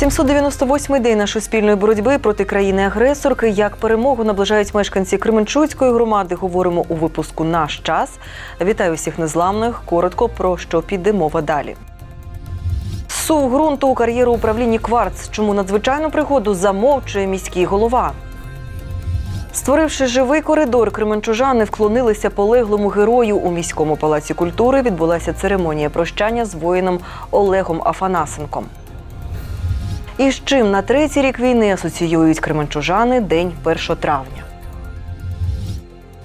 798-й день нашої спільної боротьби проти країни-агресорки. Як перемогу наближають мешканці Кременчуцької громади, говоримо у випуску Наш час. Вітаю всіх незламних. Коротко про що піде мова далі. Сув ґрунту у кар'єру управлінні Кварц. Чому надзвичайну пригоду замовчує міський голова? Створивши живий коридор, кременчужани вклонилися полеглому герою у міському палаці культури. Відбулася церемонія прощання з воїном Олегом Афанасенком. І з чим на третій рік війни асоціюють кременчужани День 1 травня.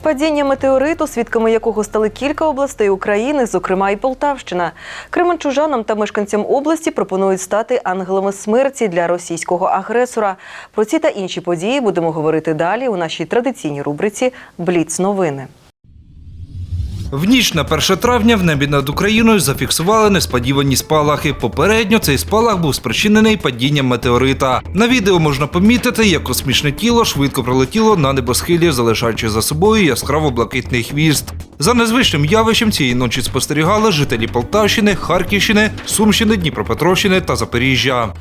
Падіння метеориту, свідками якого стали кілька областей України, зокрема і Полтавщина. Кременчужанам та мешканцям області пропонують стати ангелами смерті для російського агресора. Про ці та інші події будемо говорити далі у нашій традиційній рубриці Бліц новини. В ніч на 1 травня в небі над Україною зафіксували несподівані спалахи. Попередньо цей спалах був спричинений падінням метеорита. На відео можна помітити, як космічне тіло швидко пролетіло на небосхилі, залишаючи за собою яскраво блакитний хвіст. За незвичним явищем цієї ночі спостерігали жителі Полтавщини, Харківщини, Сумщини, Дніпропетровщини та Запоріжжя.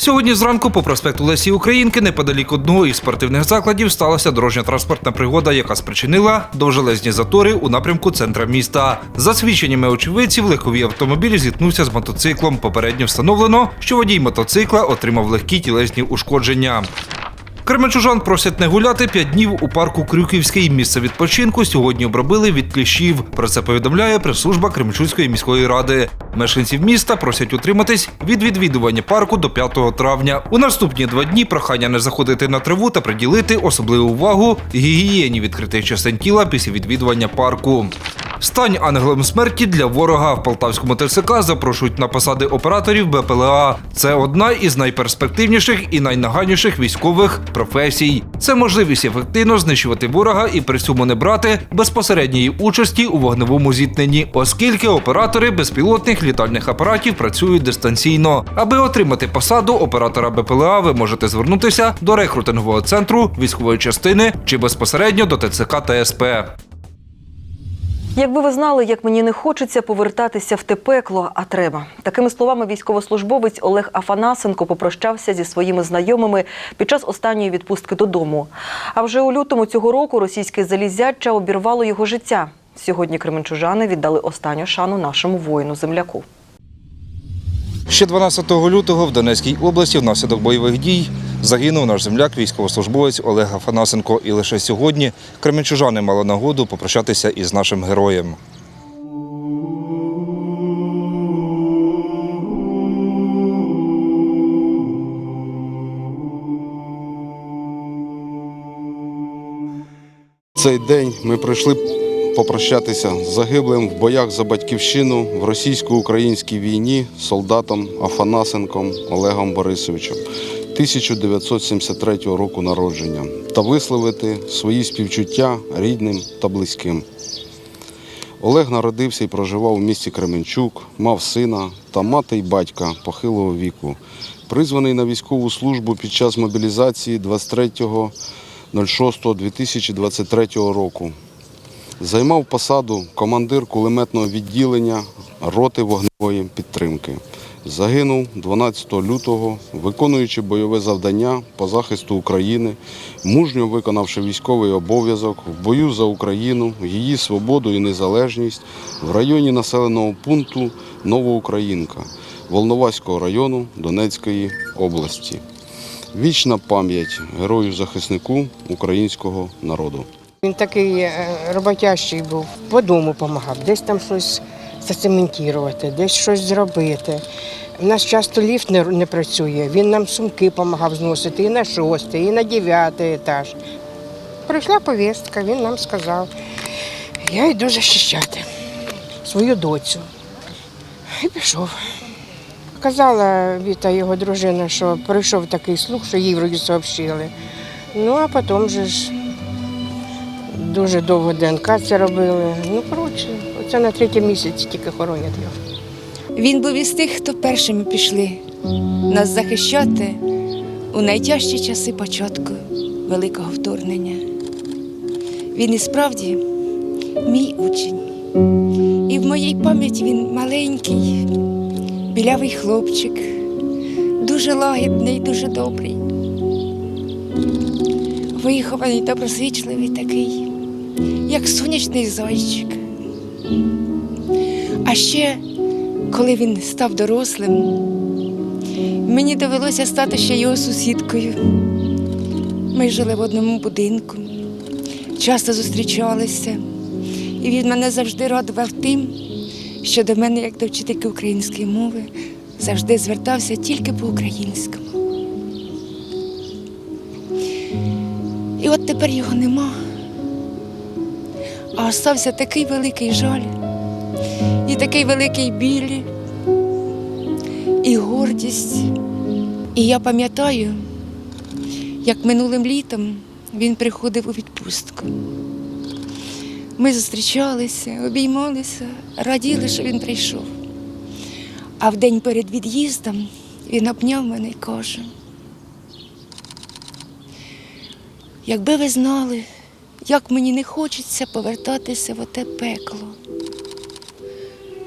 Сьогодні зранку по проспекту Лесі Українки, неподалік одного із спортивних закладів, сталася дорожньо-транспортна пригода, яка спричинила довжелезні затори у напрямку центра міста. За свідченнями очевидців, легковий автомобіль зіткнувся з мотоциклом. Попередньо встановлено, що водій мотоцикла отримав легкі тілесні ушкодження. Кременчужан просять не гуляти п'ять днів у парку Крюківський. Місце відпочинку сьогодні обробили від кліщів. Про це повідомляє прес-служба Кременчуцької міської ради. Мешканців міста просять утриматись від відвідування парку до 5 травня. У наступні два дні прохання не заходити на траву та приділити особливу увагу гігієні відкритих частин тіла після відвідування парку. Стань ангелом смерті для ворога в Полтавському ТЦК запрошують на посади операторів БПЛА. Це одна із найперспективніших і найнагальніших військових професій. Це можливість ефективно знищувати ворога і при цьому не брати безпосередньої участі у вогневому зіткненні, оскільки оператори безпілотних літальних апаратів працюють дистанційно. Аби отримати посаду оператора БПЛА, ви можете звернутися до рекрутингового центру військової частини чи безпосередньо до ТЦК та СП. Якби ви знали, як мені не хочеться повертатися в те пекло, а треба. Такими словами військовослужбовець Олег Афанасенко попрощався зі своїми знайомими під час останньої відпустки додому. А вже у лютому цього року російське залізяча обірвало його життя. Сьогодні кременчужани віддали останню шану нашому воїну земляку. Ще 12 лютого в Донецькій області внаслідок бойових дій загинув наш земляк, військовослужбовець Олег Афанасенко. І лише сьогодні кременчужани мали нагоду попрощатися із нашим героєм. Цей день ми прийшли попрощатися з загиблим в боях за батьківщину в російсько-українській війні солдатом Афанасенком Олегом Борисовичем 1973 року народження та висловити свої співчуття рідним та близьким. Олег народився і проживав у місті Кременчук, мав сина та мати й батька похилого віку. Призваний на військову службу під час мобілізації 23.06.2023 року. Займав посаду командир кулеметного відділення роти вогневої підтримки. Загинув 12 лютого, виконуючи бойове завдання по захисту України, мужньо виконавши військовий обов'язок в бою за Україну, її свободу і незалежність в районі населеного пункту Новоукраїнка Волноваського району Донецької області. Вічна пам'ять герою-захиснику українського народу. Він такий е, роботящий був, по дому допомагав, десь там щось зацементувати, десь щось зробити. У нас часто ліфт не, не працює, він нам сумки допомагав зносити і на шостий, і на дев'ятий етаж. Прийшла повістка, він нам сказав, я йду захищати свою доцю. І пішов. Казала Віта, його дружина, що прийшов такий слух, що їй вроді сообщили. Ну, а потім же ж Дуже довго ДНК це робили. Ну, коротше, оце на третій місяці тільки хоронять його. Він був із тих, хто першими пішли нас захищати у найтяжчі часи початку великого вторгнення. Він і справді мій учень. І в моїй пам'яті він маленький, білявий хлопчик, дуже лагідний, дуже добрий. Вихований, добросвічливий такий, як сонячний зайчик. А ще, коли він став дорослим, мені довелося стати ще його сусідкою. Ми жили в одному будинку, часто зустрічалися, і він мене завжди радував тим, що до мене, як до вчительки української мови, завжди звертався тільки по-українському. І от тепер його нема. А остався такий великий жаль, і такий великий біль, і гордість. І я пам'ятаю, як минулим літом він приходив у відпустку. Ми зустрічалися, обіймалися, раділи, що він прийшов. А в день перед від'їздом він обняв мене і каже: якби ви знали, як мені не хочеться повертатися в оте пекло,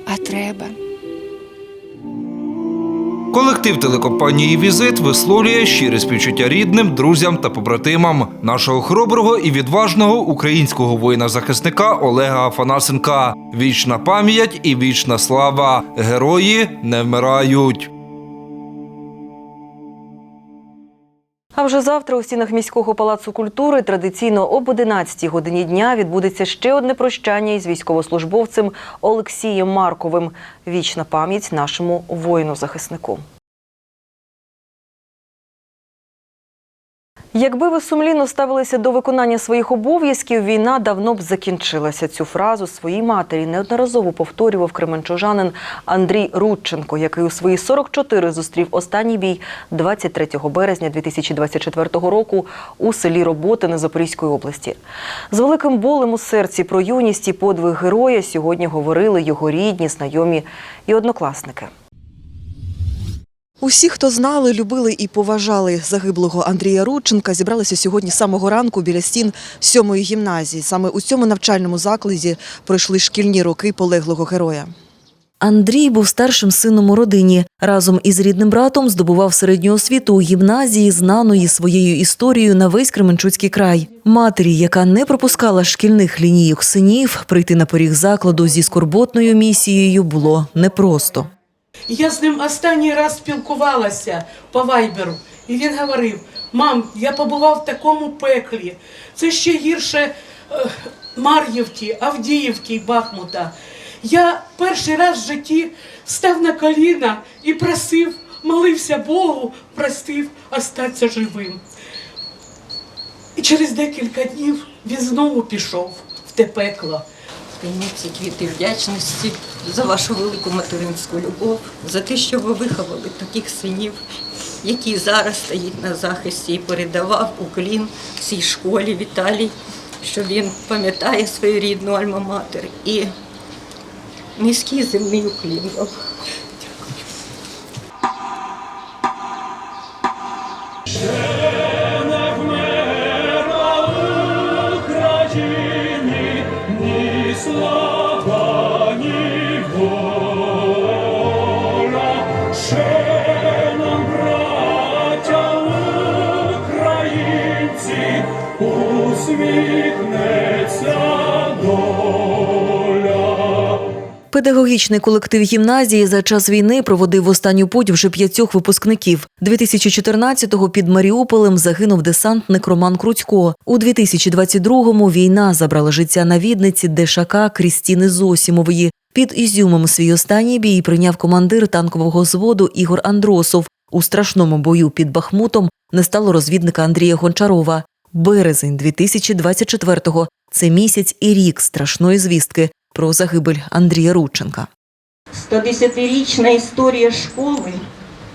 а треба. Колектив телекомпанії Візит висловлює щире співчуття рідним, друзям та побратимам нашого хороброго і відважного українського воїна-захисника Олега Афанасенка. Вічна пам'ять і вічна слава. Герої не вмирають. А вже завтра у стінах міського палацу культури традиційно об 11 годині дня відбудеться ще одне прощання із військовослужбовцем Олексієм Марковим. Вічна пам'ять нашому воїну-захиснику. Якби ви сумлінно ставилися до виконання своїх обов'язків, війна давно б закінчилася. Цю фразу своїй матері неодноразово повторював кременчужанин Андрій Рудченко, який у свої 44 зустрів останній бій 23 березня 2024 року у селі Роботине Запорізької області. З великим болем у серці про юність і подвиг героя сьогодні говорили його рідні, знайомі і однокласники. Усі, хто знали, любили і поважали загиблого Андрія Рудченка, зібралися сьогодні з самого ранку біля стін сьомої гімназії. Саме у цьому навчальному закладі пройшли шкільні роки полеглого героя. Андрій був старшим сином у родині. Разом із рідним братом здобував середню освіту у гімназії, знаної своєю історією на весь Кременчуцький край. Матері, яка не пропускала шкільних лінійок синів, прийти на поріг закладу зі скорботною місією було непросто. Я з ним останній раз спілкувалася по вайберу, і він говорив: мам, я побував в такому пеклі. Це ще гірше е, Мар'ївки, Авдіївки Бахмута. Я перший раз в житті став на коліна і просив, молився Богу, простив остатися живим. І через декілька днів він знову пішов в те пекло. Прийміть квіти вдячності за вашу велику материнську любов, за те, що ви виховали таких синів, які зараз стоять на захисті і передавав уклін цій школі Віталій, що він пам'ятає свою рідну альма-матер і низький земний уклін. Вам. Педагогічний колектив гімназії за час війни проводив останню путь вже п'ятьох випускників. 2014-го під Маріуполем загинув десантник Роман Круцько. У 2022-му війна забрала життя навідниці ДШК Крістіни Зосімової. Під Ізюмом свій останній бій прийняв командир танкового зводу Ігор Андросов. У страшному бою під Бахмутом не стало розвідника Андрія Гончарова. Березень 2024-го – це місяць і рік страшної звістки про загибель Андрія Рудченка. 110-річна історія школи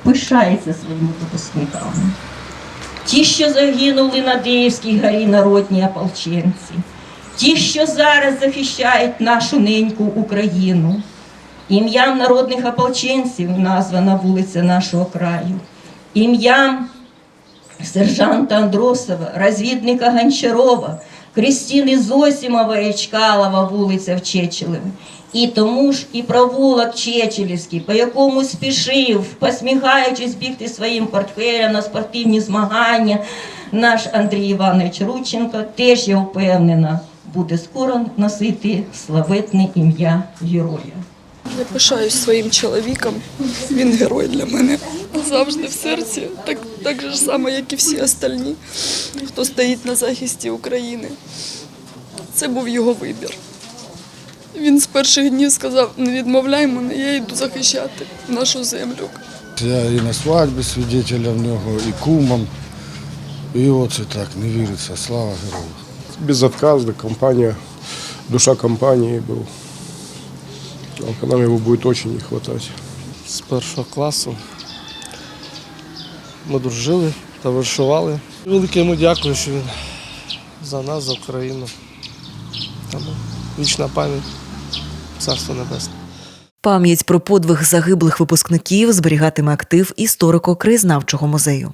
пишається своїми випускниками. Ті, що загинули на Деївській горі народні ополченці, ті, що зараз захищають нашу неньку Україну. Ім'ям народних ополченців названа вулиця нашого краю. Ім'ям сержанта Андросова, розвідника Гончарова, Крістіни Зосімової Чкалова, вулиця в Чечелеві. І тому ж і провулок Чечелівський, по якому спішив, посміхаючись, бігти своїм портфелем на спортивні змагання, наш Андрій Іванович Рудченко теж, я впевнена, буде скоро носити славетне ім'я героя. Я пишаюсь своїм чоловіком. Він герой для мене завжди в серці, так, так же само, як і всі остальні, хто стоїть на захисті України. Це був його вибір. Він з перших днів сказав: не відмовляй мене, я йду захищати нашу землю. Я і на свадьбі свідетеля в нього, і кумом. І оце так, не віриться. Слава герою. безотказно, компания, душа компании был. А Нам его будет очень не хватать. з першого класу. Ми дружили, товаришували. Велике йому дякую, що він за нас, за Україну. Тому вічна пам'ять, царство небесне. Пам'ять про подвиг загиблих випускників зберігатиме актив історико-краєзнавчого музею.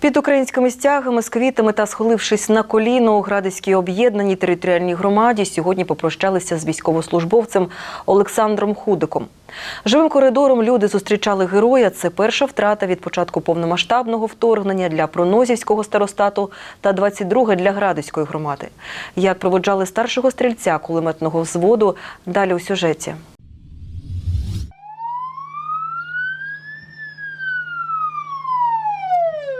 Під українськими стягами з квітами та схилившись на коліно у Градиській об'єднаній територіальній громаді, сьогодні попрощалися з військовослужбовцем Олександром Худиком. Живим коридором люди зустрічали героя. Це перша втрата від початку повномасштабного вторгнення для Пронозівського старостату та 22 для Градиської громади. Як проводжали старшого стрільця кулеметного взводу, далі у сюжеті.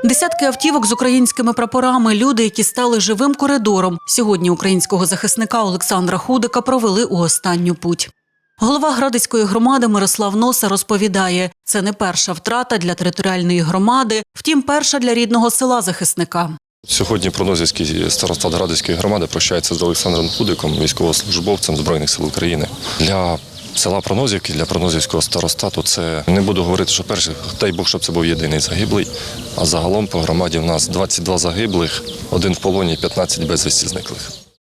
Десятки автівок з українськими прапорами, люди, які стали живим коридором. Сьогодні українського захисника Олександра Худика провели у останню путь. Голова Градицької громади Мирослав Носа розповідає, це не перша втрата для територіальної громади, втім, перша для рідного села захисника. Сьогодні Пронозівський старостат Градицької громади прощається з Олександром Худиком, військовослужбовцем Збройних сил України. Для села Пронозівки, для Пронозівського старостату це не буду говорити, що перший, дай Бог, щоб це був єдиний загиблий. А загалом по громаді в нас 22 загиблих, один в полоні, 15 безвісті зниклих.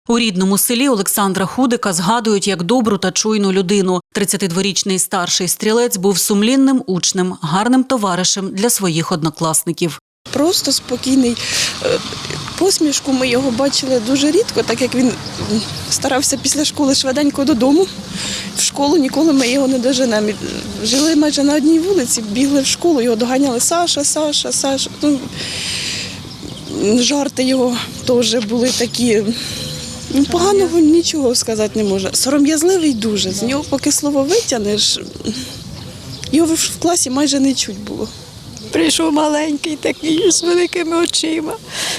У рідному селі Олександра Худика згадують як добру та чуйну людину. 32-річний старший стрілець був сумлінним учнем, гарним товаришем для своїх однокласників. Просто спокійний. Е, Посмішку ми його бачили дуже рідко, так як він старався після школи швиденько додому. В школу ніколи ми його не доженемо. Е, Жили майже на одній вулиці, бігли в школу, його доганяли Саша, Саша, Саша. Ну, жарти його теж були такі. Ну, Поганого нічого сказати не можна. Сором'язливий дуже. З нього поки слово витягнеш, його в класі майже не чуть було. Прийшов маленький такий з великими очима,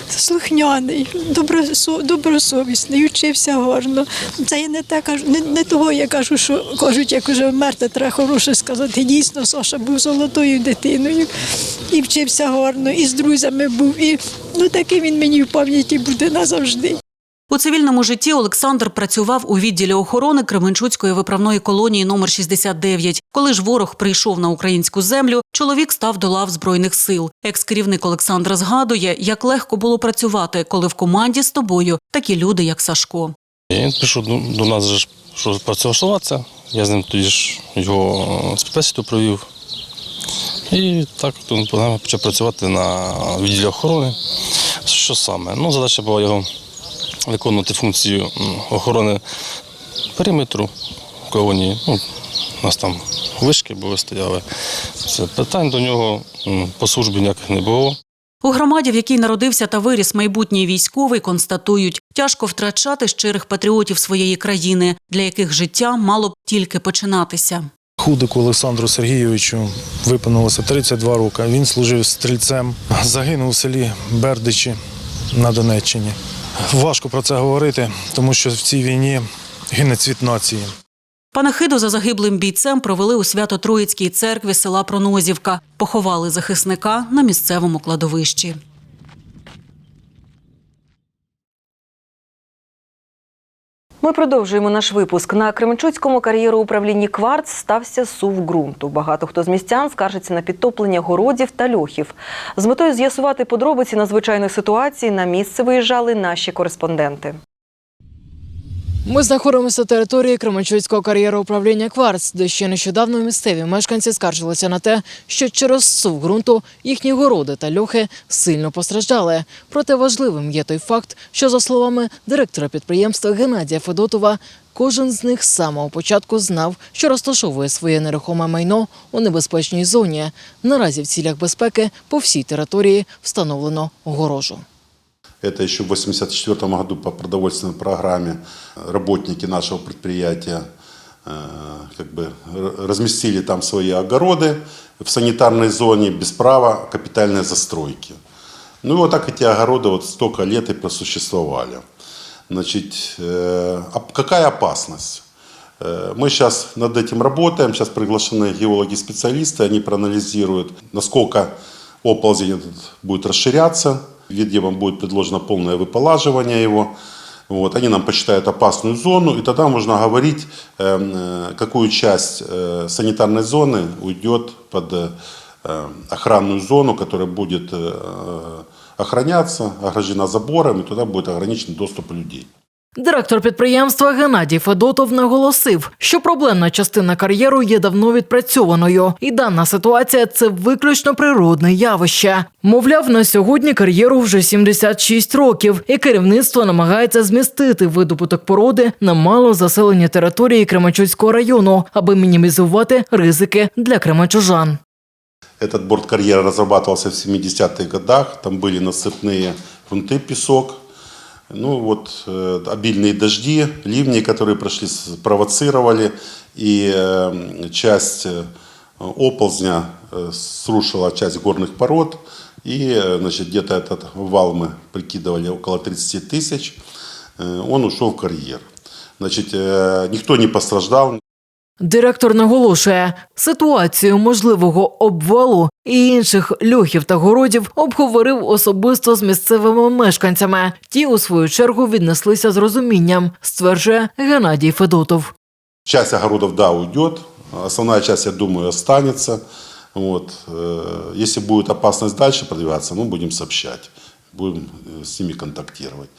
слухняний, добросо- добросовісний, вчився гарно. Це я не те кажу, не, не того я кажу, що кажуть, як уже вмерти, треба хороше сказати. Дійсно, Саша був золотою дитиною і вчився гарно, і з друзями був. І ну такий він мені в пам'яті буде назавжди. У цивільному житті Олександр працював у відділі охорони Кременчуцької виправної колонії номер 69. Коли ж ворог прийшов на українську землю, чоловік став до лав збройних сил. Екс-керівник Олександра згадує, як легко було працювати, коли в команді з тобою такі люди, як Сашко. Він прийшов до, нас, що працевлаштуватися. Я з ним тоді ж його співбесіду провів. І так почав працювати на відділі охорони. Що саме? Ну, задача була його виконувати функцію охорони периметру колонії. Ну, у нас там вишки були стояли. Це питань до нього по службі ніяких не було. У громаді, в якій народився та виріс майбутній військовий, констатують, тяжко втрачати щирих патріотів своєї країни, для яких життя мало б тільки починатися. Худику Олександру Сергійовичу виповнилося 32 роки. Він служив стрільцем, загинув у селі Бердичі на Донеччині. Важко про це говорити, тому що в цій війні гине цвіт нації. Панахиду за загиблим бійцем провели у Свято-Троїцькій церкві села Пронозівка. Поховали захисника на місцевому кладовищі. Ми продовжуємо наш випуск. На Кременчуцькому кар'єру управлінні «Кварц» стався сув ґрунту. Багато хто з містян скаржиться на підтоплення городів та льохів. З метою з'ясувати подробиці надзвичайної ситуації на місце виїжджали наші кореспонденти. Ми знаходимося на території Кременчуцького кар'єру управління Кварц, де ще нещодавно місцеві мешканці скаржилися на те, що через сув ґрунту їхні городи та льохи сильно постраждали. Проте важливим є той факт, що за словами директора підприємства Геннадія Федотова, кожен з них з самого початку знав, що розташовує своє нерухоме майно у небезпечній зоні. Наразі в цілях безпеки по всій території встановлено огорожу. Это еще в 1984 году по продовольственной программе работники нашего предприятия э, как бы разместили там свои огороды в санитарной зоне без права капитальной застройки. Ну и вот так эти огороды вот столько лет и просуществовали. Значит, э, какая опасность? Э, Мы сейчас над этим работаем, сейчас приглашены геологи-специалисты, они проанализируют, насколько оползень этот будет расширяться, где вам будет предложено полное выполаживание его. Вот, они нам посчитают опасную зону, и тогда можно говорить, эм, э, какую часть э, санитарной зоны уйдет под э, охранную зону, которая будет охраняться, ограждена забором, и туда будет ограничен доступ людей. Директор підприємства Геннадій Федотов наголосив, що проблемна частина кар'єру є давно відпрацьованою, і дана ситуація це виключно природне явище. Мовляв, на сьогодні кар'єру вже 76 років, і керівництво намагається змістити видобуток породи на мало заселені території Кременчуцького району, аби мінімізувати ризики для кременчужан. Этот борт карьера разрабатывался в 70-х годах. Там были насыпные грунты, песок. Ну вот э, обильные дожди, ливни, которые прошли, спровоцировали. И э, часть э, оползня э, срушила часть горных пород. И э, значит, где-то этот вал мы прикидывали около 30 тысяч. Э, он ушел в карьер. Значит, э, никто не пострадал, Директор наголошує, ситуацію можливого обвалу і інших льохів та городів обговорив особисто з місцевими мешканцями. Ті, у свою чергу, віднеслися з розумінням, стверджує Геннадій Федотов. Часть огородов, да, уйдет. Основная часть, я думаю, останется. Вот. э, Если будет опасность дальше продвигаться, ну, будем сообщать. Будем э, с ними контактировать.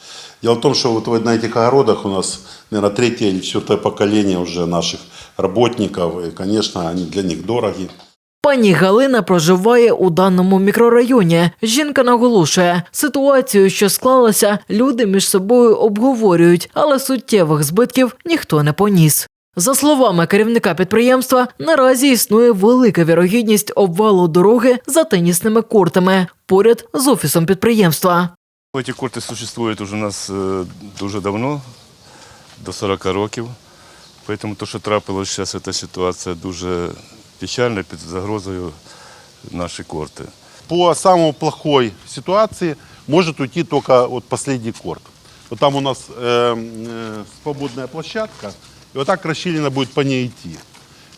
Дело в том, что вот на этих огородах у нас, наверное, третье или четвертое поколение уже наших работников. И, конечно, они для них дороги. Пані Галина проживає у даному мікрорайоні. Жінка наголошує, ситуацію, що склалася, люди між собою обговорюють, але суттєвих збитків ніхто не поніс. За словами керівника підприємства, наразі існує велика вірогідність обвалу дороги за тенісними кортами поряд з офісом підприємства. Ці корти существують уже у нас е, дуже давно, до 40 років. Тому те, що трапилося зараз, ця ситуація дуже печальна, під загрозою наші корти. По самой плохой ситуации может уйти только вот последний корт. Там у нас э, э, свободная площадка, и вот так расщелина будет по ней идти.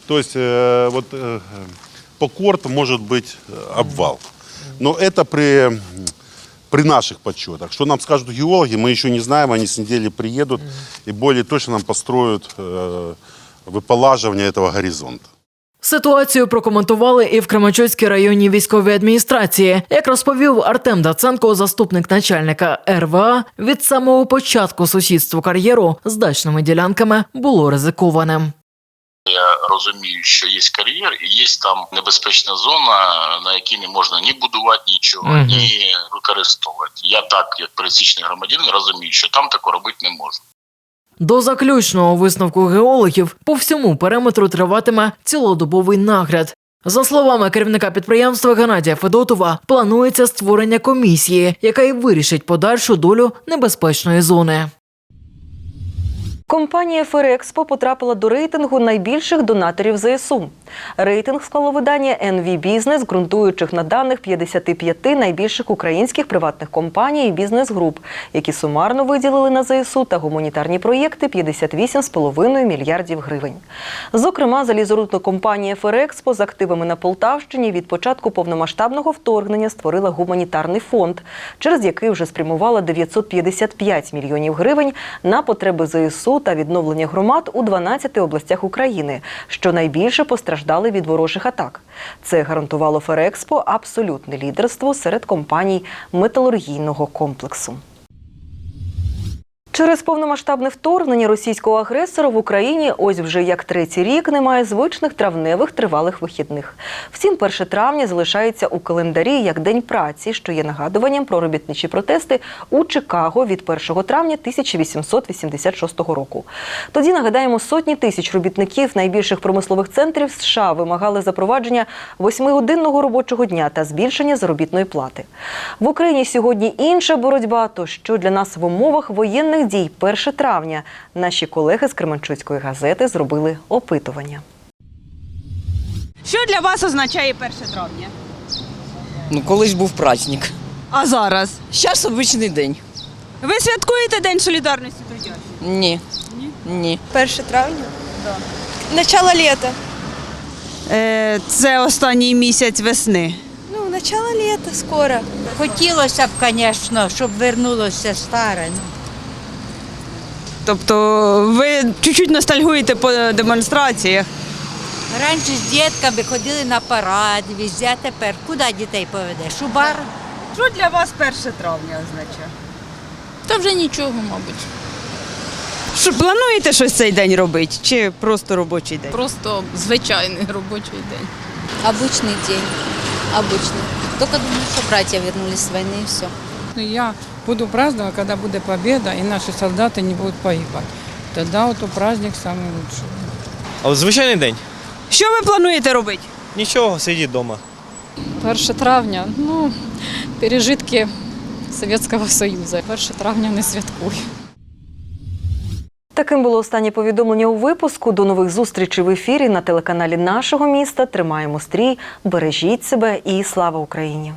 То есть э, вот э, по корту может быть э, обвал. Но это при, при наших подсчетах. Что нам скажут геологи, мы еще не знаем, они с недели приедут и более точно нам построят э, выполаживание этого горизонта. Ситуацію прокоментували і в Кременчуцькій районній військовій адміністрації. Як розповів Артем Даценко, заступник начальника РВА, від самого початку сусідство кар'єру з дачними ділянками було ризикованим. Я розумію, що є кар'єр і є там небезпечна зона, на якій не можна ні будувати нічого, Мгм. ні використовувати. Я так, як пересічний громадянин, розумію, що там таке робити не можна. До заключного висновку геологів по всьому периметру триватиме цілодобовий нагляд. За словами керівника підприємства Геннадія Федотова, планується створення комісії, яка й вирішить подальшу долю небезпечної зони. Компанія Ферекспо потрапила до рейтингу найбільших донаторів ЗСУ. Рейтинг склало видання NV Business, ґрунтуючих на даних 55 найбільших українських приватних компаній і бізнес-груп, які сумарно виділили на ЗСУ та гуманітарні проєкти 58,5 мільярдів гривень. Зокрема, залізорудна компанія Ферекспо з активами на Полтавщині від початку повномасштабного вторгнення створила гуманітарний фонд, через який вже спрямувала 955 мільйонів гривень на потреби ЗСУ та відновлення громад у 12 областях України, що найбільше постраждали від ворожих атак. Це гарантувало Ферекспо абсолютне лідерство серед компаній металургійного комплексу. Через повномасштабне вторгнення російського агресора в Україні ось вже як третій рік немає звичних травневих тривалих вихідних. Втім, 1 травня залишається у календарі як День праці, що є нагадуванням про робітничі протести у Чикаго від 1 травня 1886 року. Тоді нагадаємо, сотні тисяч робітників найбільших промислових центрів США вимагали запровадження восьмигодинного робочого дня та збільшення заробітної плати. В Україні сьогодні інша боротьба. То що для нас в умовах воєнних дій 1 травня наші колеги з Кременчуцької газети зробили опитування. Що для вас означає 1 травня? Ну, колись був праздник. А зараз? Зараз обичний день. Ви святкуєте День солідарності трудящих? Ні. Ні. 1 травня? Начало літа. Е, це останній місяць весни. Ну, начало літа скоро. Хотілося б, звісно, щоб вернулося старе. ну. Тобто ви чуть-чуть ностальгуєте по демонстраціях. Раніше з дітками ходили на парад, везде, а тепер куди дітей поведеш? У бар? Що для вас 1 травня означає? Та вже нічого, мабуть. Що, плануєте щось цей день робити? Чи просто робочий день? Просто звичайний робочий день. Обычный день. Обычный. Только думаю, что братья вернулись с войны и все. Ну, Я буду праздновать, когда будет победа, и наши солдаты не будут погибать. Тогда вот праздник самый лучший. А от звичайний день? Що ви плануєте робити? Нічого, сидіть вдома. 1 травня, ну, пережитки Советского Союзу. 1 травня не святкую. Таким було останнє повідомлення у випуску. До нових зустрічей в ефірі на телеканалі нашого міста. Тримаємо стрій, бережіть себе і слава Україні!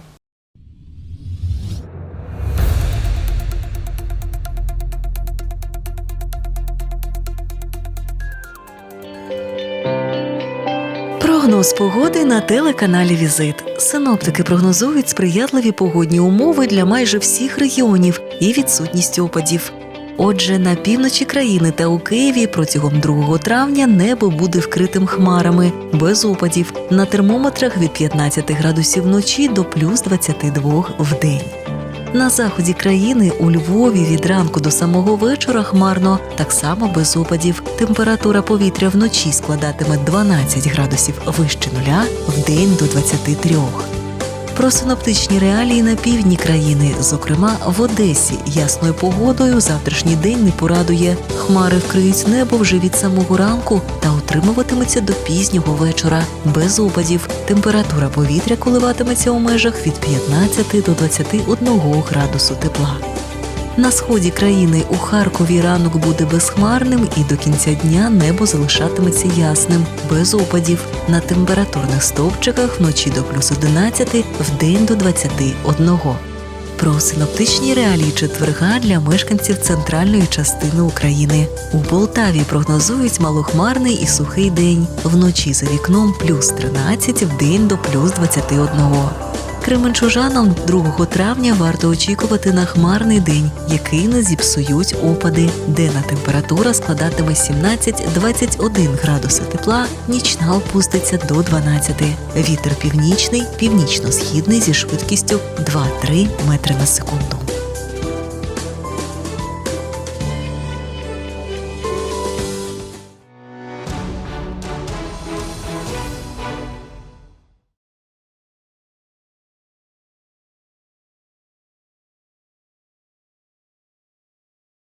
Прогноз погоди на телеканалі Візит. Синоптики прогнозують сприятливі погодні умови для майже всіх регіонів і відсутність опадів. Отже, на півночі країни та у Києві протягом 2 травня небо буде вкритим хмарами, без опадів, на термометрах від 15 градусів вночі до плюс 22 в день. На заході країни у Львові від ранку до самого вечора хмарно, так само без опадів. Температура повітря вночі складатиме 12 градусів вище нуля, в день до 23. Про синоптичні реалії на півдні країни, зокрема в Одесі, ясною погодою завтрашній день не порадує. Хмари вкриють небо вже від самого ранку та утримуватиметься до пізнього вечора. Без опадів. Температура повітря коливатиметься у межах від 15 до 21 градусу тепла. На сході країни у Харкові ранок буде безхмарним і до кінця дня небо залишатиметься ясним, без опадів. На температурних стовпчиках вночі до плюс 11, вдень до 21. Про синоптичні реалії четверга для мешканців центральної частини України. У Полтаві прогнозують малохмарний і сухий день. Вночі за вікном плюс 13, вдень до плюс 21. Кременчужанам 2 травня варто очікувати на хмарний день, який не зіпсують опади. Денна температура складатиме 17-21 градуси тепла, нічна опуститься до 12. Вітер північний, північно-східний зі швидкістю 2-3 метри на секунду.